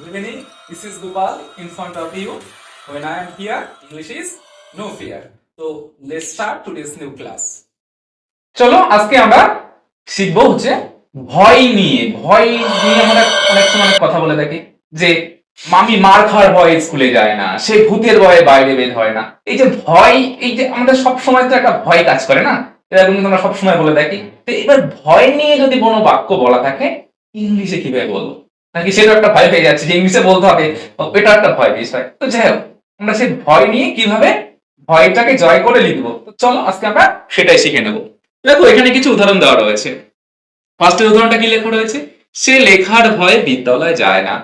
Evening. This is Gopal in front of you. When I am here, English is no fear. So let's start today's new class. চলো আজকে আমরা শিখব হচ্ছে ভয় নিয়ে ভয় নিয়ে আমরা অনেক সময় কথা বলে থাকি যে মামি মার খাওয়ার ভয়ে স্কুলে যায় না সে ভূতের ভয়ে বাইরে বের হয় না এই যে ভয় এই যে আমাদের সব সময় তো একটা ভয় কাজ করে না এরকম কিন্তু আমরা সবসময় বলে থাকি তো এবার ভয় নিয়ে যদি কোনো বাক্য বলা থাকে ইংলিশে কীভাবে বলব নাকি সেটা একটা ভয় পেয়ে যাচ্ছে যে ইংলিশে বলতে হবে? এটা একটা ভয় বিষয় তো যাই হোক, আমরা সেই ভয় নিয়ে কীভাবে ভয়টাকে জয় করে লিখব? তো চলো, আজকে আমরা সেটাই শিখে নেব। দেখো, এখানে কিছু উদাহরণ দেওয়া রয়েছে। ফার্স্টের উদাহরণটা কি লেখা রয়েছে? সে লেখার ভয়ে বিদ্যালয়ে যায় না।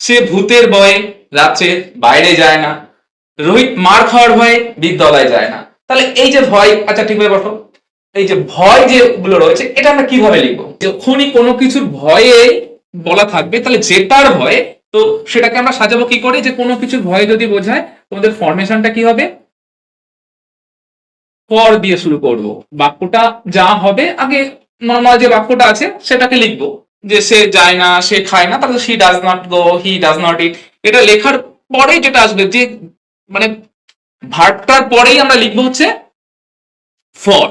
সে ভূতের ভয়ে রাত্রে বাইরে যায় না। রোহিত মার খাওয়ার ভয়ে বিদ্যালয়ে যায় না। তাহলে এই যে ভয় আচ্ছা ঠিকভাবে বসো। এই যে ভয় যেগুলো রয়েছে, এটা আমরা কীভাবে লিখব? যখনই কোনো কিছুর ভয়ে বলা থাকবে। তাহলে যেটার ভয়ে, তো সেটাকে আমরা সাজাবো কি করে? যে কোনো কিছুর ভয় যদি বোঝায়, তোমাদের ফরমেশনটা কি হবে? ফর দিয়ে শুরু করব। বাক্যটা যা হবে, আগে নর্মাল যে বাক্যটা আছে, সেটাকে লিখব। যে সে যায় না, সে খায় না, তাহলে she does not go he does not eat এটা লেখার পরে যেটা আসবে, যে মানে ভার্বটার পরেই আমরা লিখব হচ্ছে ফর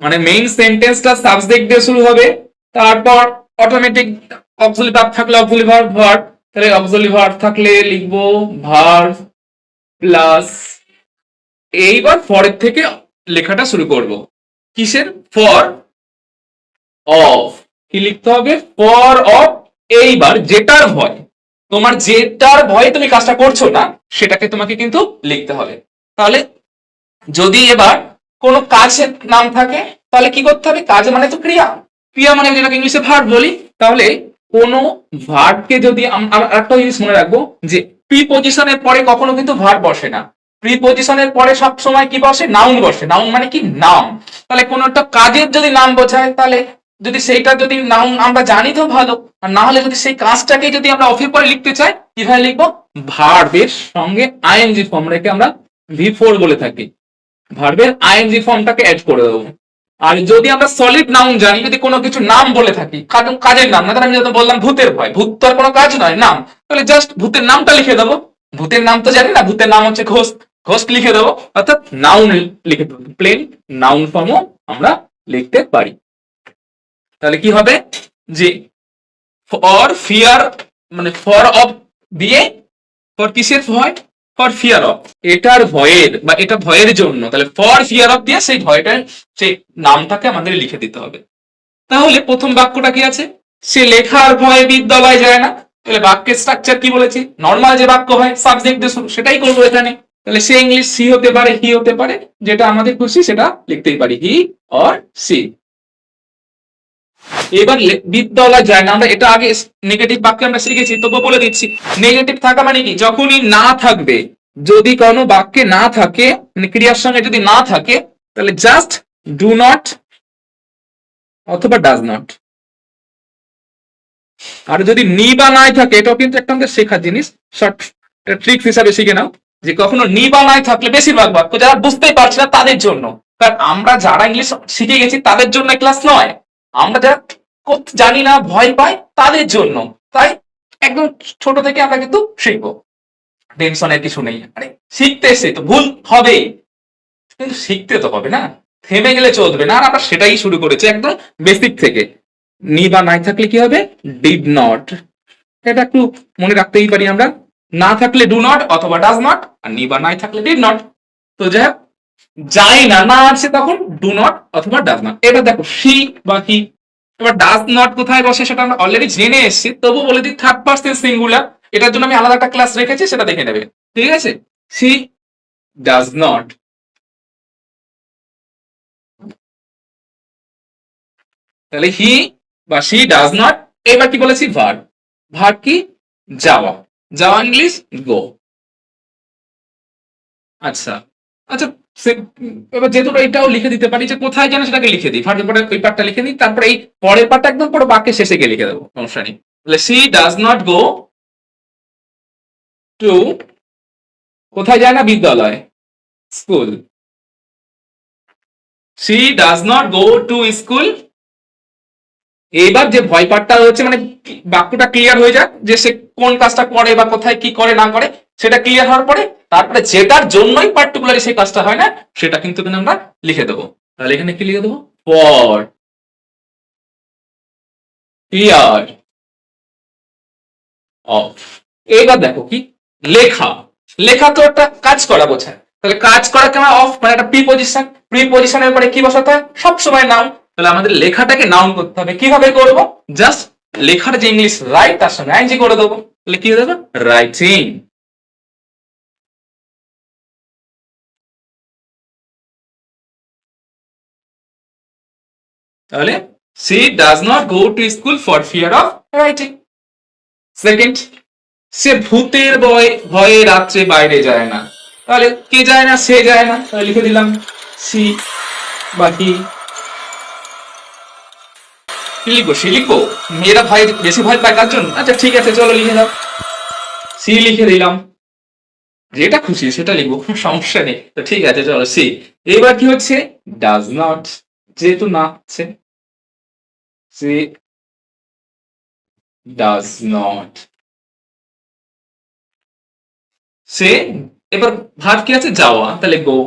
মানে মেইন সেন্টেন্সটা সাবজেক্ট দিয়ে শুরু হবে, তারপর অটোমেটিক অক্সিলি ভার্ব থাকলে অক্সিলি ভার্ব ভার্ব তাহলে অক্সিলি ভার্ব থাকলে লিখব ভার্ব প্লাস এইবার ফরের থেকে লেখাটা শুরু করব। কিসের? ফর অফ কি লিখতে হবে? ফর অফ এইবার যেটার ভয়। তোমার যেটার ভয়ে তুমি কাজটা করছ না, সেটাকে তোমাকে কিন্তু লিখতে হবে। তাহলে যদি এবার কোনো কাজের নাম থাকে, তাহলে কি করতে হবে? কাজ মানে তো ক্রিয়া। ক্রিয়া মানে যেটাকে ইংলিশে ভার্ব বলি, তাহলে কোনো ভার্বকে যদি একটা জিনিস মনে রাখব, যে প্রিপোজিশনের পরে কখনো কিন্তু ভার্ব বসে না। প্রিপোজিশনের পরে সব সময় কি বসে? নাউন বসে। নাউন মানে কি? নাম তাহলে কোনো একটা কাজের যদি নাম বোঝায়, তাহলে যদি সেইটা যদি নাউন আমরা জানি তো ভালো। আর না হলে যদি সেই কাজটাকে যদি আমরা অফিস পরে লিখতে চাই, কীভাবে লিখব? ভার্বের সঙ্গে আইএনজি ফর্ম রেখে আমরা ভি ফোর বলে থাকি। ভার্বের আইএনজি ফর্মটাকে অ্যাড করে দেবো। আর যদি আমরা সলিড নাউন জানি, যদি কোনো কিছু নাম বলে থাকি, কাজ- কাজের নাম, না তাহলে আমি যত বললাম ভূতের ভয়। ভূত তো আর কোনো কাজ নয়, নাম। তাহলে জাস্ট ভূতের নামটা লিখে দেবো। ভূতের নাম তো জানি না, ভূতের নাম হচ্ছে ঘোষ ঘোষ লিখে দেবো, অর্থাৎ নাউন লিখে দেবো। প্লেন নাউন ফর্মও আমরা লিখতে পারি। তাহলে কি হবে? যে ফর ফিয়ার মানে ফর অফ দিয়ে ফর কিসের ভয়? ফর ফিয়ার অফ এটার ভয়ের বা এটা ভয়ের জন্য, তাহলে ফর ফিয়ার অফ দিয়ে সেই ভয়টার, সেই নামটাকে আমাদের লিখে দিতে হবে। তাহলে প্রথম বাক্যটা কি আছে? সে লেখার ভয়ে বিদ্যালয় যায় না। তাহলে বাক্যের স্ট্রাকচার কি বলেছি? নর্মাল যে বাক্য হয় সাবজেক্ট সেটাই করব এখানে। তাহলে সে ইংলিশ সি হতে পারে হি হতে পারে, যেটা আমাদের খুশি, সেটা লিখতেই পারি হি অর সি এবার বিদ্যালয় যায় না আমরা এটা আগে নেগেটিভ বাক্যে আমরা শিখেছি তবু বলে দিচ্ছি নেগেটিভ থাকা মানে কি? যখনই না থাকবে, যদি কোনো বাক্যে না থাকে মানে ক্রিয়ার সঙ্গে যদি না থাকে, তাহলে জাস্ট ডু নট অথবা ডাজ নট আর যদি নি বা নাই থাকে, এটাও কিন্তু একটা আমাদের শেখার জিনিস। শর্ট ট্রিক হিসাবে শিখে নাও, যে কখনো নি বা নাই থাকলে বেশিরভাগ বাক্য যারা বুঝতেই পারছে না তাদের জন্য। কারণ আমরা যারা ইংলিশ শিখে গেছি, তাদের জন্য ক্লাস নয়। আমরা যারা করতে জানি না, ভয় পাই তাদের জন্য। তাই একদম ছোট থেকে আমরা কিন্তু শিখব। টেনশনের কিছু নেই। আরে শিখতে এসে তো ভুল হবেই কিন্তু শিখতে তো হবে না। থেমে গেলে চলবে না। আর আমরা সেটাই শুরু করেছি একদম বেসিক থেকে। নি বা নাই থাকলে কি হবে? ডিড নট এটা একটু মনে রাখতেই পারি আমরা। না থাকলে ডু নট অথবা ডাজ নট আর নি বা নাই থাকলে ডিড নট তো যাই হোক যাই না না আছে তখন ডু নট অথবা ডাজ নট এটা দেখো সি বা হি এবার ডাজ নট কোথায় বসে সেটা আমরা অলরেডি জেনে এসেছি। তবু বলে দিই থার্ড পার্সন সিঙ্গুলার এটার জন্য আমি আলাদা একটা ক্লাস রেখেছি, সেটা দেখে নেবে। ঠিক আছে? সি ডাজ নট তাহলে হি বা সি ডাজ নট এবার কি বলেছি? ভার্ব ভার্ব কি? যাওয়া। যাওয়া ইংলিশ গো আচ্ছা। এবার যেহেতু এটাও লিখে দিতে পারি যে কোথায় যেন সেটাকে লিখে দিই। ভার্বের পরে ওই পার্টটা লিখে দিই তারপরে এই পরের পার্টটা একদম পুরো বাক্যের শেষে গিয়ে লিখে দেবো, সমস্যা নেই। তাহলে she does not go to কোথায় যায় না? বিদ্যালয়, school. She does not go to school. এবার যে ভয় পাঠটা হচ্ছে মানে বাক্যটা ক্লিয়ার হয়ে যাক যে সে কোন কাজটা করে বা কোথায় কি করে, না করে সেটা ক্লিয়ার হওয়ার পরে তারপরে যেটার জন্যই পার্টিকুলারলি সেই কাজটা হয় না, সেটা কিন্তু এখানে আমরা লিখে দেবো। তাহলে এখানে কি লিখে দেবো? ফর ক্লিয়ার অফ এবার দেখো কি? লেখা। লেখা তো একটা কাজ করা বোঝায়। তাহলে কাজ করা কেন অফ মানে একটা প্রিপোজিশন প্রিপোজিশনের পরে কি বসাতে হয়? সবসময় নাউন তাহলে আমাদের লেখাটাকে নাউন করতে হবে। কীভাবে করব? জাস্ট লেখার যে ইংলিশ রাইট তার সঙ্গে আইনজি করে দেবো। তাহলে কি হয়ে যাবে? রাইটিং তাহলে she does not go to school for fear of writing second সে ভূতের ভয়, ভয়ে রাত্রে বাইরে যায় না। তাহলে কে যায় না? সে যায় না। তাহলে লিখে দিলাম সি বা হি লিখব? সি লিখব? মেয়েরা ভাই বেশি ভয় পায় কার জন্য? আচ্ছা ঠিক আছে, চলো লিখে দাও। সি লিখে দিলাম। যেটা খুশি সেটা লিখব, কোনো সমস্যা নেই। তো ঠিক আছে, চলো সি এবার কি হচ্ছে? ডাজ নট যেহেতু না সি ডাজ নট সে এবার ভাব কি আছে? যাওয়া। তাহলে গো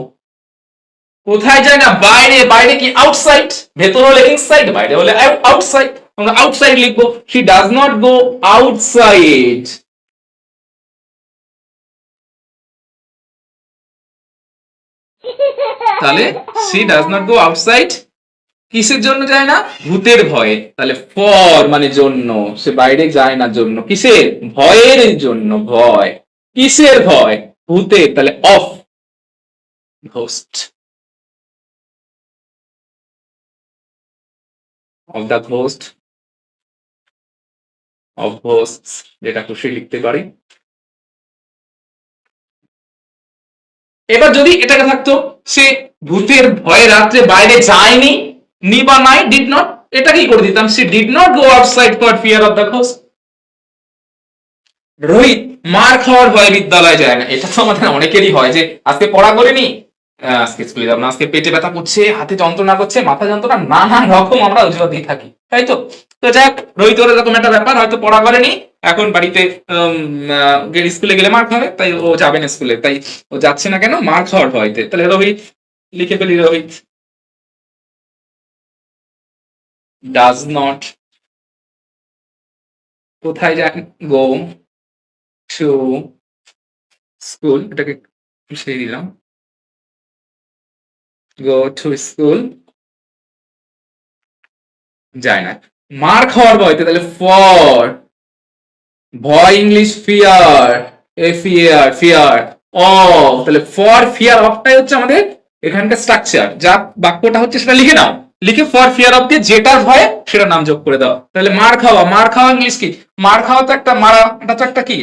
কোথায় যায় না? বাইরে বাইরে কি? আউটসাইড ভেতর হলে ইনসাইড বাইরে হলে আউটসাইড আমরা আউটসাইড লিখব। She does not go outside তাহলে she does not go outside কিসের জন্য যায় না? ভূতের ভয়ে। তাহলে ফর মানে জন্য। সে বাইরে যায় না জন্য। কিসের? ভয়ের জন্য ভয়। কিসের ভয়? ভূতের। তাহলে of. Ghost. Of the ghost. Of ghost যেটা খুশি লিখতে পারি। এবার যদি এটাকে থাকতো, সে ভূতের ভয়ে রাত্রে বাইরে যায়নি নি বা নাই ডিড নট এটা কি করে দিতাম। সে did not go outside for fear of the ghost Rohit, মার খাওয়ার ভয়ে বিদ্যালয়ে যায় না। এটা তো আমাদের অনেকেরই হয় যে, আজকে পড়া করিনি আজকে স্কুলে যাব না, আজকে পেটে ব্যথা করছে, হাতে যন্ত্রণা করছে, মাথা যন্ত্রণা নানান রকম আমরা অজুহাত দিয়ে থাকি, তাই তো? তো যাক, রোহিত, ওর এরকম একটা ব্যাপার, হয়তো পড়া করেনি, এখন বাড়িতে স্কুলে গেলে মার খাবে, তাই ও যাবে না স্কুলে, তাই ও যাচ্ছে না কেন? মার খাওয়ার ভয়তে। তাহলে রোহিত, লিখে ফেলি রোহিত। ডাজ নট কোথায় যায়? গো টু স্কুল এটাকে সেই দিলাম। গো টু স্কুল যায় না। মার খাওয়ার ভয়তে, তাহলে ফর ভয় English fear F ear fear of তাহলে ফর ফিয়ার অফটাই হচ্ছে আমাদের এখানকার স্ট্রাকচার যা বাক্যটা হচ্ছে সেটা লিখে নাও। লিখে ফর ফিয়ার অফ দিয়ে যেটার ভয়ে সেটা নাম যোগ করে দেওয়া তাহলে মার খাওয়া মার খাওয়া ইংলিশ কি? মার খাওয়া তো একটা মারা, এটা তো একটা কি?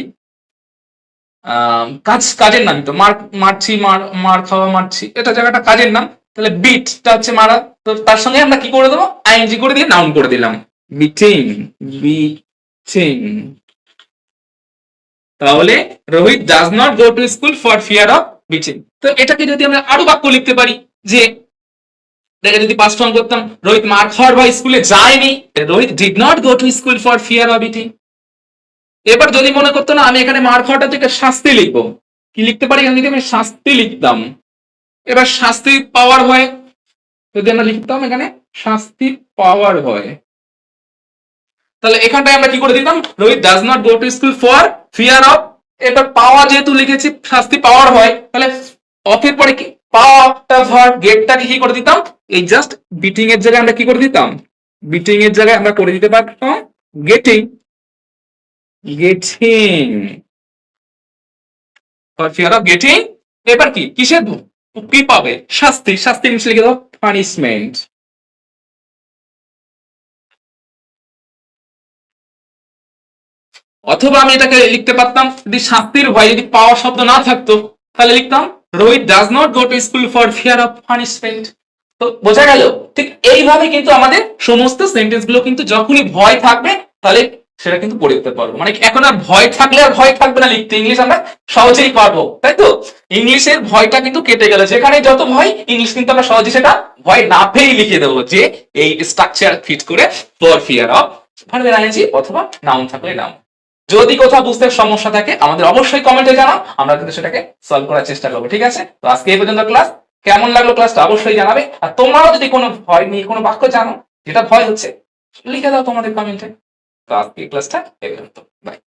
কাজ কাজের নাম তো। মার মারছি, মার মার খাওয়া মারছি, এটা জায়গাটা কাজের নাম। তাহলে বিটটা হচ্ছে মারা। তো তার সঙ্গে আমরা কি করে দেবো? আইএনজি করে দিয়ে নাউন করে দিলাম। বিটিং বিটিং তাহলে Rohit does not go to school for fear of beating তো এটাকে যদি আমরা আরও বাক্য লিখতে পারি যে দেখে যদি পাস ফর্ম করতাম, রোহিত মার খাওয়ার ভয় স্কুলে যায়নি। Rohit did not go to school for fear of beating এবার যদি মনে করতো না, আমি এখানে মার খাওয়াটা থেকে শাস্তি লিখব। কি লিখতে পারি? এখানে আমি শাস্তি লিখতাম। এবার শাস্তি পাওয়ার হয়। যদি আমরা লিখতাম, এখানে শাস্তি পাওয়ার হয়। তাহলে এখানটায় আমরা কি করে দিতাম? Rohit does not go to school for fear of এবার পাওয়া যেহেতু লিখেছি, শাস্তি পাওয়ার হয়। তাহলে অফের পরে কি? কি করে দিতাম? এই জাস্ট বিটিং এর জায়গায় আমরা কি করে দিতাম? জায়গায় আমরা করে দিতে পারতাম গেটিং গেটিং গেটিং এবার পাবে। শাস্তি লিখে দাও পানিশমেন্ট অথবা আমি এটাকে লিখতে পারতাম, যদি শাস্তির ভয়, যদি পাওয়া শব্দ না থাকতো, তাহলে লিখতাম Rohit does not go to school for fear of punishment তো বোঝা গেল, ঠিক এইভাবে কিন্তু আমাদের সমস্ত সেন্টেন্সগুলো কিন্তু যখনই ভয় থাকবে, তাহলে সেটা কিন্তু পড়ে দিতে পারব। মানে এখন আর ভয় থাকলে আর ভয় থাকবে না লিখতে ইংলিশ আমরা সহজেই পারব, তাই তো? ইংলিশের ভয়টা কিন্তু কেটে গেল। যেখানে যত ভয় ইংলিশ কিন্তু আমরা সহজে সেটা ভয় না পেয়েই লিখে দেবো যে এই স্ট্রাকচার ফিট করে ফর ফিয়ার অফ ভার্বের অথবা নাউন থাকলে নাউন যদি কোথাও বুঝতে সমস্যা থাকে, আমাদের অবশ্যই কমেন্টে জানাও, আমরা কিন্তু সেটাকে সলভ করার চেষ্টা করব, ঠিক আছে? তো আজকে এই পর্যন্ত ক্লাস কেমন লাগল ক্লাসটা অবশ্যই জানাবে, আর তোমরাও যদি কোনো ভয় নিয়ে কোনো বাক্য জানো, যেটা ভয় হচ্ছে, লিখে দাও তোমাদের কমেন্টে তো আজকে ক্লাসটা এই পর্যন্ত বাই